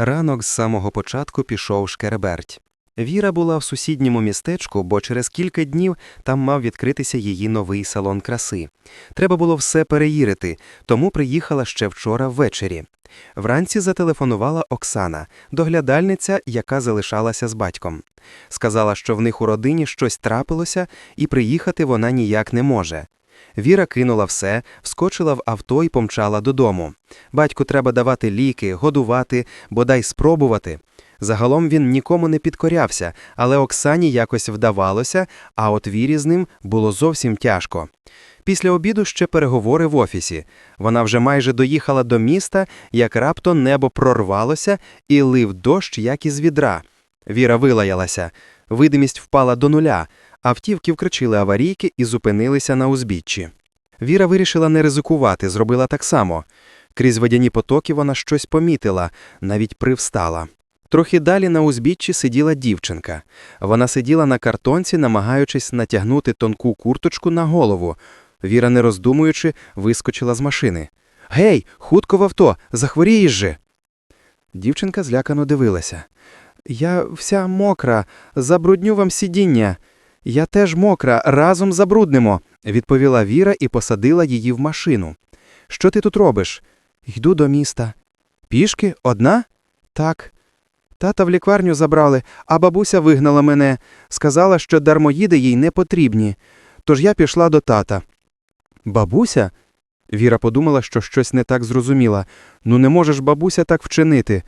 Ранок з самого початку пішов шкереберть. Віра була в сусідньому містечку, бо через кілька днів там мав відкритися її новий салон краси. Треба було все перевірити, тому приїхала ще вчора ввечері. Вранці зателефонувала Оксана, доглядальниця, яка залишалася з батьком. Сказала, що в них у родині щось трапилося, і приїхати вона ніяк не може. Віра кинула все, вскочила в авто і помчала додому. Батьку треба давати ліки, годувати, бодай спробувати. Загалом він нікому не підкорявся, але Оксані якось вдавалося, а от Вірі з ним було зовсім тяжко. Після обіду ще переговори в офісі. Вона вже майже доїхала до міста, як раптом небо прорвалося і лив дощ, як із відра. Віра вилаялася. Видимість впала до нуля. Автівки вкричили аварійки і зупинилися на узбіччі. Віра вирішила не ризикувати, зробила так само. Крізь водяні потоки вона щось помітила, навіть привстала. Трохи далі на узбіччі сиділа дівчинка. Вона сиділа на картонці, намагаючись натягнути тонку курточку на голову. Віра, не роздумуючи, вискочила з машини. Гей, хутко в авто, захворієш же. Дівчинка злякано дивилася. Я вся мокра, забрудню вам сидіння. Я теж мокра, разом забруднемо, відповіла Віра і посадила її в машину. Що ти тут робиш? Йду до міста. Пішки? Одна? Так. Тата в лікарню забрали, а бабуся вигнала мене. Сказала, що дармоїди їй не потрібні. Тож я пішла до тата. Бабуся? Віра подумала, що щось не так зрозуміла. Ну не можеш бабуся так вчинити.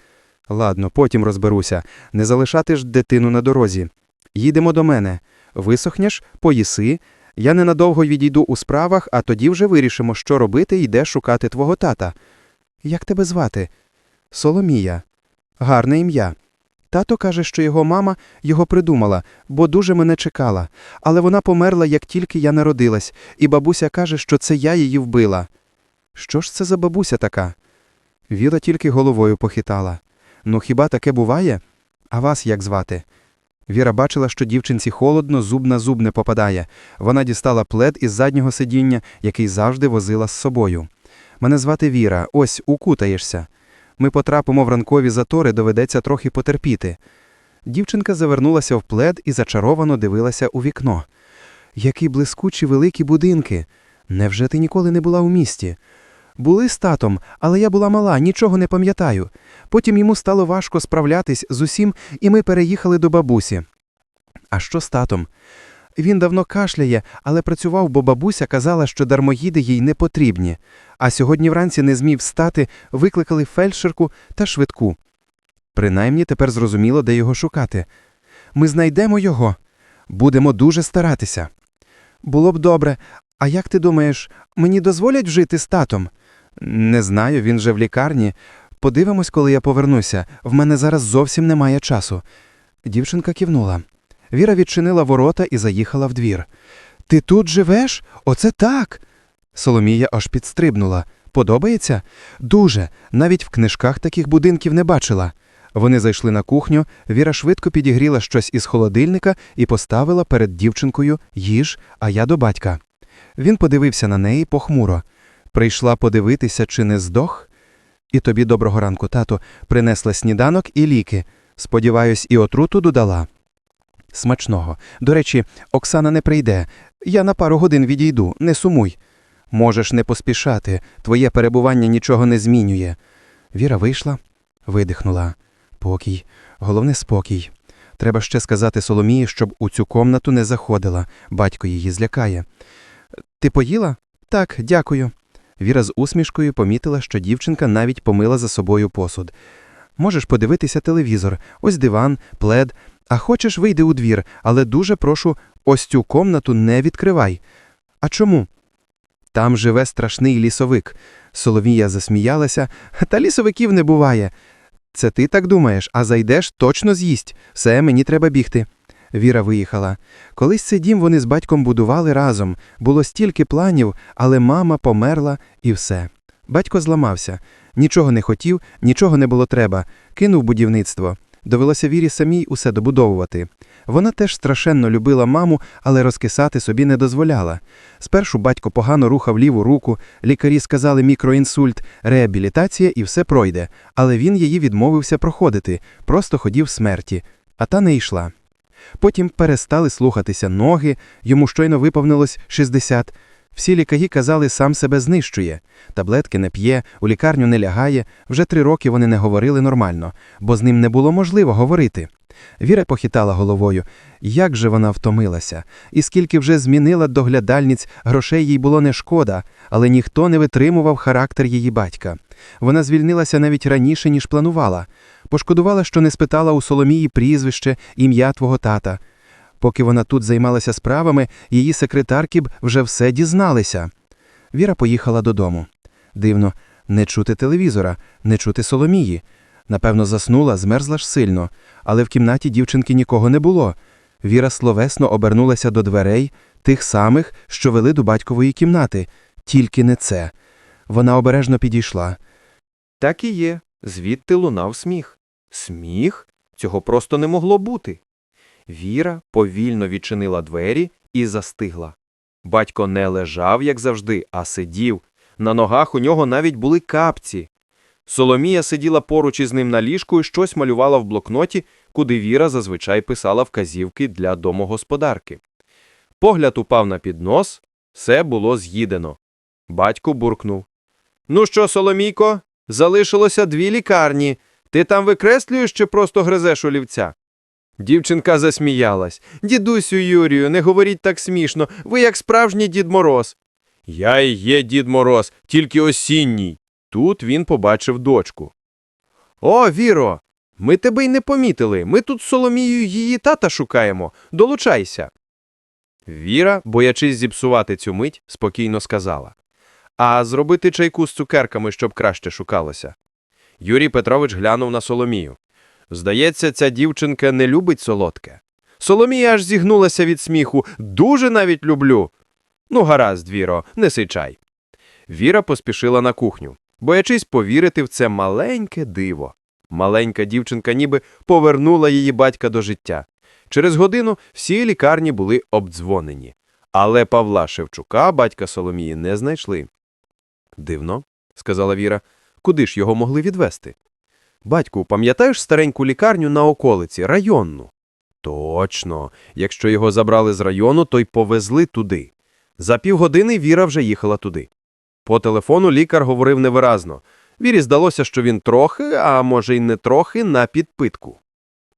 Ладно, потім розберуся. Не залишати ж дитину на дорозі. Їдемо до мене. Висохнеш, поїси. Я ненадовго відійду у справах, а тоді вже вирішимо, що робити і де шукати твого тата. Як тебе звати? Соломія. Гарне ім'я. Тато каже, що його мама його придумала, бо дуже мене чекала. Але вона померла, як тільки я народилась, і бабуся каже, що це я її вбила. Що ж це за бабуся така? Віра тільки головою похитала. Ну хіба таке буває? А вас як звати? Віра бачила, що дівчинці холодно, зуб на зуб не попадає. Вона дістала плед із заднього сидіння, який завжди возила з собою. Мене звати Віра, ось укутаєшся. Ми потрапимо в ранкові затори, доведеться трохи потерпіти. Дівчинка завернулася в плед і зачаровано дивилася у вікно. Які блискучі великі будинки. Невже ти ніколи не була у місті? Були з татом, але я була мала, нічого не пам'ятаю. Потім йому стало важко справлятись з усім, і ми переїхали до бабусі. А що з татом? Він давно кашляє, але працював, бо бабуся казала, що дармоїди їй не потрібні. А сьогодні вранці не змів встати, викликали фельдшерку та швидку. Принаймні тепер зрозуміло, де його шукати. Ми знайдемо його. Будемо дуже старатися. Було б добре. А як ти думаєш, мені дозволять жити з татом? Не знаю, він же в лікарні. Подивимось, коли я повернуся. В мене зараз зовсім немає часу. Дівчинка кивнула. Віра відчинила ворота і заїхала в двір. Ти тут живеш? Оце так. Соломія аж підстрибнула. Подобається? Дуже. Навіть в книжках таких будинків не бачила. Вони зайшли на кухню, Віра швидко підігріла щось із холодильника і поставила перед дівчинкою їж, а я до батька. Він подивився на неї похмуро. Прийшла подивитися, чи не здох? І тобі доброго ранку, тато, принесла сніданок і ліки. Сподіваюсь, і отруту додала. Смачного. До речі, Оксана не прийде. Я на пару годин відійду, не сумуй. Можеш не поспішати, твоє перебування нічого не змінює. Віра вийшла, видихнула. Покій, головне спокій. Треба ще сказати Соломії, щоб у цю комнату не заходила. Батько її злякає. Ти поїла? Так, дякую. Віра з усмішкою помітила, що дівчинка навіть помила за собою посуд. Можеш подивитися телевізор, ось диван, плед. А хочеш, вийди у двір, але дуже прошу, ось цю комнату не відкривай. А чому? Там живе страшний лісовик. Соловія засміялася, та лісовиків не буває. Це ти так думаєш, а зайдеш, точно з'їсть. Все, мені треба бігти. Віра виїхала. Колись цей дім вони з батьком будували разом. Було стільки планів, але мама померла і все. Батько зламався. Нічого не хотів, нічого не було треба. Кинув будівництво. Довелося Вірі самій усе добудовувати. Вона теж страшенно любила маму, але розкисати собі не дозволяла. Спершу батько погано рухав ліву руку, лікарі сказали мікроінсульт, реабілітація і все пройде, але він її відмовився проходити, просто ходів смерті, а та не йшла. Потім перестали слухатися ноги, йому щойно виповнилось 60. Всі лікарі казали, сам себе знищує. Таблетки не п'є, у лікарню не лягає, вже три роки вони не говорили нормально, бо з ним не було можливо говорити. Віра похитала головою. Як же вона втомилася, і скільки вже змінила доглядальниць, грошей їй було не шкода, але ніхто не витримував характер її батька. Вона звільнилася навіть раніше, ніж планувала. Пошкодувала, що не спитала у Соломії прізвище, ім'я твого тата. Поки вона тут займалася справами, її секретарки б вже все дізналися. Віра поїхала додому. Дивно, не чути телевізора, не чути Соломії. Напевно, заснула, змерзла ж сильно, але в кімнаті дівчинки нікого не було. Віра словесно обернулася до дверей, тих самих, що вели до батькової кімнати. Тільки не це. Вона обережно підійшла. Так і є. Звідти лунав сміх. Сміх? Цього просто не могло бути. Віра повільно відчинила двері і застигла. Батько не лежав, як завжди, а сидів. На ногах у нього навіть були капці. Соломія сиділа поруч із ним на ліжку і щось малювала в блокноті, куди Віра зазвичай писала вказівки для домогосподарки. Погляд упав на піднос, все було з'їдено. Батько буркнув. Ну що, Соломійко, залишилося дві лікарні. Ти там викреслюєш чи просто гризеш олівця? Дівчинка засміялась. Дідусю Юрію, не говоріть так смішно, ви як справжній Дід Мороз. Я і є Дід Мороз, тільки осінній. Тут він побачив дочку. О, Віро, ми тебе й не помітили. Ми тут з Соломією її тата шукаємо. Долучайся. Віра, боячись зіпсувати цю мить, спокійно сказала. А зробити чайку з цукерками, щоб краще шукалося. Юрій Петрович глянув на Соломію. Здається, ця дівчинка не любить солодке. Соломія аж зігнулася від сміху. Дуже навіть люблю. Ну, гаразд, Віро, неси чай. Віра поспішила на кухню, боячись повірити в це маленьке диво. Маленька дівчинка ніби повернула її батька до життя. Через годину всі лікарні були обдзвонені. Але Павла Шевчука, батька Соломії, не знайшли. Дивно, сказала Віра, куди ж його могли відвести? Батьку, пам'ятаєш стареньку лікарню на околиці, районну? Точно. Якщо його забрали з району, то й повезли туди. За півгодини Віра вже їхала туди. По телефону лікар говорив невиразно. Вірі здалося, що він трохи, а може й не трохи, на підпитку.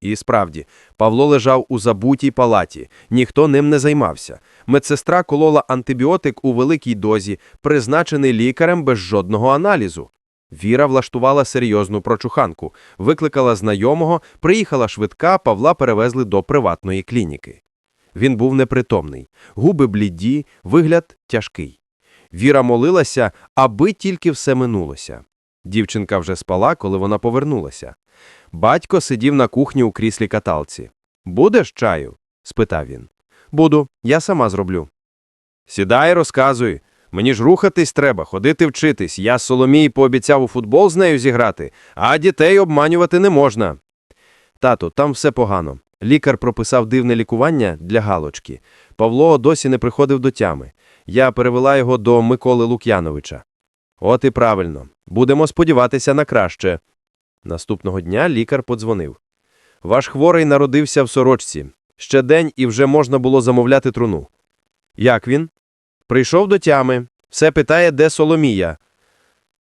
І справді, Павло лежав у забутій палаті, ніхто ним не займався. Медсестра колола антибіотик у великій дозі, призначений лікарем без жодного аналізу. Віра влаштувала серйозну прочуханку, викликала знайомого, приїхала швидка, Павла перевезли до приватної клініки. Він був непритомний, губи бліді, вигляд тяжкий. Віра молилася, аби тільки все минулося. Дівчинка вже спала, коли вона повернулася. Батько сидів на кухні у кріслі каталці. Будеш чаю? спитав він. Буду, я сама зроблю. Сідай, розказуй. Мені ж рухатись треба, ходити вчитись. Я Соломії пообіцяв у футбол з нею зіграти, а дітей обманювати не можна. Тату, там все погано. Лікар прописав дивне лікування для галочки. Павло досі не приходив до тями. Я перевела його до Миколи Лук'яновича. От і правильно. Будемо сподіватися на краще. Наступного дня лікар подзвонив. Ваш хворий народився в сорочці. Ще день і вже можна було замовляти труну. Як він? Прийшов до тями. Все питає, де Соломія.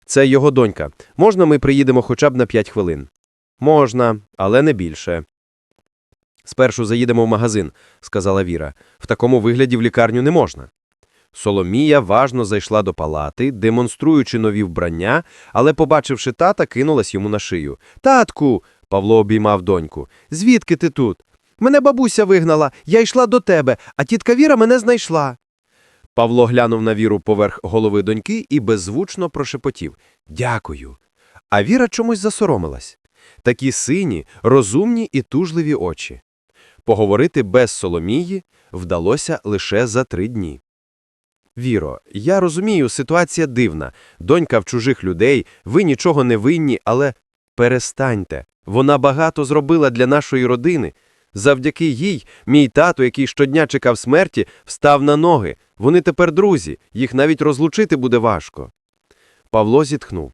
Це його донька. Можна ми приїдемо хоча б на п'ять хвилин? Можна, але не більше. Спершу заїдемо в магазин, сказала Віра. В такому вигляді в лікарню не можна. Соломія важно зайшла до палати, демонструючи нові вбрання, але, побачивши тата, кинулась йому на шию. Татку. Павло обіймав доньку. Звідки ти тут? Мене бабуся вигнала. Я йшла до тебе, а тітка Віра мене знайшла. Павло глянув на Віру поверх голови доньки і беззвучно прошепотів Дякую. А Віра чомусь засоромилась. Такі сині, розумні і тужливі очі. Поговорити без Соломії вдалося лише за три дні. Віро, я розумію, ситуація дивна. Донька в чужих людей, ви нічого не винні, але Перестаньте. Вона багато зробила для нашої родини. Завдяки їй, мій тато, який щодня чекав смерті, встав на ноги. Вони тепер друзі, їх навіть розлучити буде важко. Павло зітхнув.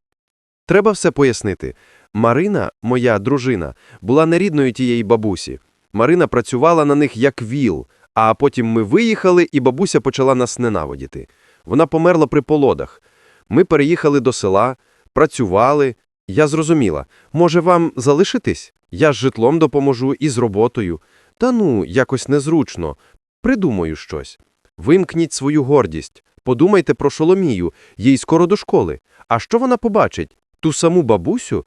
Треба все пояснити. Марина, моя дружина, була нерідною тієї бабусі. Марина працювала на них як віл, а потім ми виїхали, і бабуся почала нас ненавидіти. Вона померла при полодах. Ми переїхали до села, працювали. Я зрозуміла, може вам залишитись? Я з житлом допоможу і з роботою. Та ну, якось незручно. Придумаю щось. Вимкніть свою гордість. Подумайте про Шоломію, їй скоро до школи. А що вона побачить? Ту саму бабусю?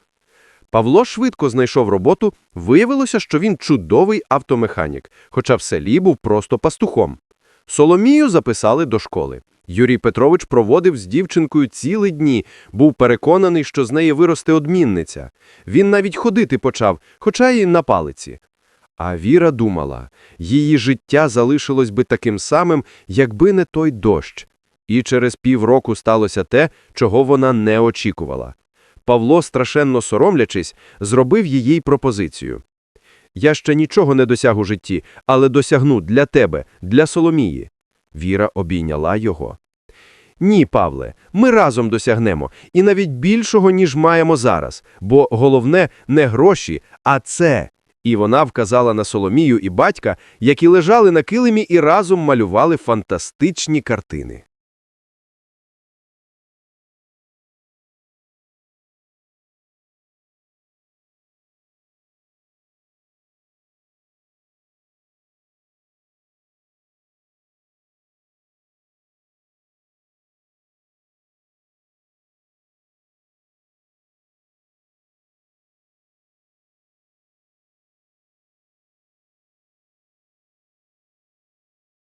Павло швидко знайшов роботу, виявилося, що він чудовий автомеханік, хоча в селі був просто пастухом. Соломію записали до школи. Юрій Петрович проводив з дівчинкою цілі дні, був переконаний, що з неї виросте одмінниця. Він навіть ходити почав, хоча й на палиці. А Віра думала, її життя залишилось би таким самим, якби не той дощ. І через півроку сталося те, чого вона не очікувала. Павло, страшенно соромлячись, зробив їй пропозицію. «Я ще нічого не досяг у житті, але досягну для тебе, для Соломії». Віра обійняла його. «Ні, Павле, ми разом досягнемо, і навіть більшого, ніж маємо зараз, бо головне не гроші, а це». І вона вказала на Соломію і батька, які лежали на килимі і разом малювали фантастичні картини.